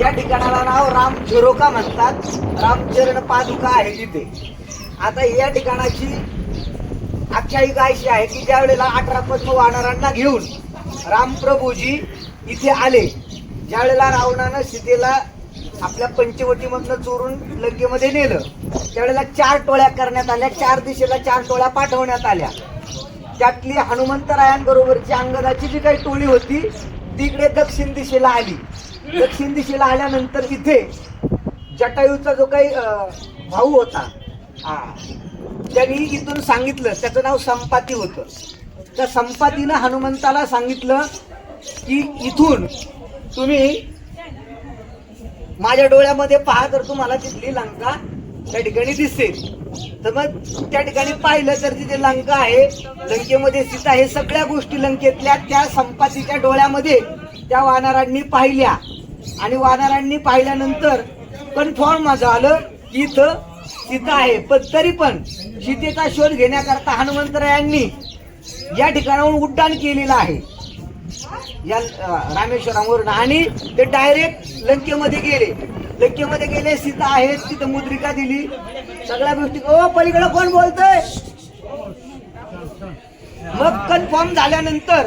या ठिकाणाला नाव राम झिरोका म्हणतात. रामचरण पादुका आहे तिथे. आता या ठिकाणाची आख्यायिका अशी आहे की ज्या वेळेला अठरा पद्म वानरांना घेऊन रामप्रभूजी इथे आले ज्या वेळेला रावणानं सीतेला आपल्या पंचवटीमधनं चोरून लंकेमध्ये नेलं त्यावेळेला चार टोळ्या करण्यात आल्या चार दिशेला चार टोळ्या पाठवण्यात आल्या. त्यातली हनुमंतरायांबरोबरची अंगदाची जी काही टोळी होती तिकडे दक्षिण दिशेला आली. दक्षिण दिशेला आल्यानंतर तिथे जटायूचा जो काही भाऊ होता हा त्यांनी इथून सांगितलं त्याचं नाव संपाती होतं. त्या संपातीनं हनुमंताला सांगितलं की इथून तुम्ही माझ्या डोळ्यामध्ये पहा तर तुम्हाला तिथली लंका त्या ठिकाणी दिसेल. तर मग त्या ठिकाणी पाहिलं तर तिथे लंका आहे लंकेमध्ये सीता हे सगळ्या गोष्टी लंकेतल्या त्या संपातीच्या डोळ्यामध्ये त्या वानरांनी पाहिल्या. आणि वानरांनी पाहिल्यानंतर कन्फर्म झालं की इथं तिथं आहे. पण तरी पण सीतेचा शोध घेण्याकरता हनुमंतरायांनी या ठिकाणाहून उड्डाण केलेलं आहे. या रामेश्वरावरून आणि ते डायरेक्ट लंकेमध्ये गेले. लंकेमध्ये गेले सीता आहेत तिथं मुद्रिका दिली. सगळ्या गोष्टी ओ पलीकडे कोण बोलतोय? मग कन्फर्म झाल्यानंतर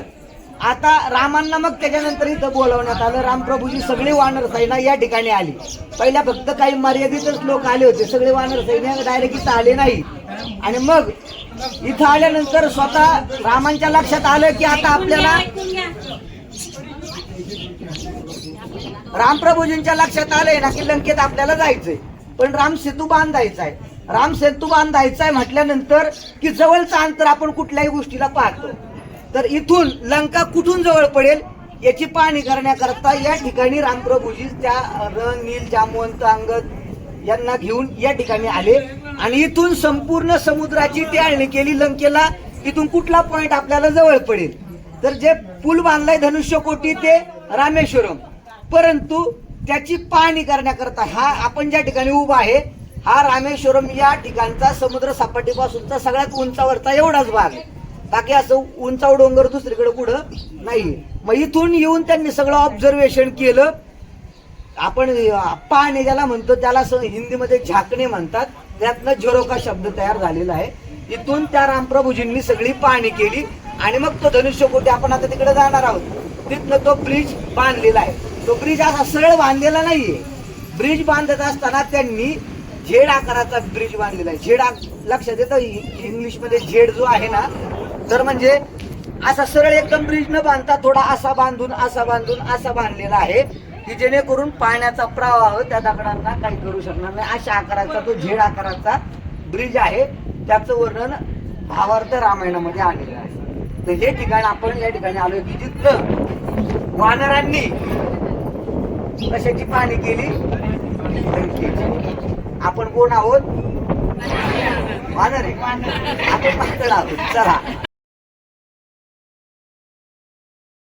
आता रामांना मग त्याच्यानंतर इथं बोलवण्यात आलं. रामप्रभूजी सगळे वानर सैना या ठिकाणी आली. पहिल्या फक्त काही मर्यादितच लोक आले होते. सगळे वानर सैन्या डायरेक्ट इथं आले नाही. आणि मग इथं आल्यानंतर स्वतः रामांच्या लक्षात आलं की आता आपल्याला रामप्रभूजींच्या लक्षात आलंय ना की लंकेत आपल्याला जायचंय. पण राम सेतू बांधायचा आहे. राम सेतू बांधायचा आहे म्हटल्यानंतर की जवळचं अंतर आपण कुठल्याही गोष्टीला पाहतो. तर इथून लंका कुठून जवळ पडेल याची पाहणी करण्याकरता या ठिकाणी रामप्रभूजी त्या रंग नील जामवंत अंगद यांना घेऊन या ठिकाणी आले. आणि इथून संपूर्ण समुद्राची टेळणी केली लंकेला. इथून कुठला पॉइंट आपल्याला जवळ पडेल? तर जे पूल बांधलाय धनुष्यकोटी ते रामेश्वरम. परंतु त्याची पाहणी करण्याकरता हा आपण ज्या ठिकाणी उभा आहे हा रामेश्वरम या ठिकाणचा समुद्र सपाटीपासूनचा सगळ्यात उंचावरचा एवढाच भाग आहे. बाकी असं उंचाव डोंगर दुसरीकडे कुठं नाही मग इथून येऊन त्यांनी सगळं ऑब्झर्वेशन केलं. आपण पाहणे ज्याला म्हणतो त्याला हिंदीमध्ये झाकणे म्हणतात. त्यातनं झरोका शब्द तयार झालेला आहे. इथून त्या रामप्रभूजींनी सगळी पाहणी केली. आणि मग तो धनुष्यकोटी आपण आता तिकडे जाणार आहोत. तिथनं तो ब्रिज बांधलेला आहे. तो ब्रिज असा सरळ बांधलेला नाहीये. ब्रिज बांधत असताना त्यांनी झेड आकाराचा ब्रिज बांधलेला आहे. झेड लक्षात येतं इंग्लिशमध्ये झेड जो आहे ना तर म्हणजे असा सरळ एकदम ब्रिज न बांधता थोडा असा बांधून असा बांधून असा बांधलेला आहे की जेणेकरून पाण्याचा प्रवाह त्या दगडांना काही करू शकणार नाही. अशा आकाराचा तो झेड आकाराचा ब्रिज आहे. त्याचं वर्णन भावार्थ रामायणामध्ये आलेलं आहे. तर हे ठिकाण आपण या ठिकाणी आलोय की जिथं वानरांनी कशाची पाणी केली? आपण कोण आहोत? वानर आहे. आपण पातळ आहोत. चला.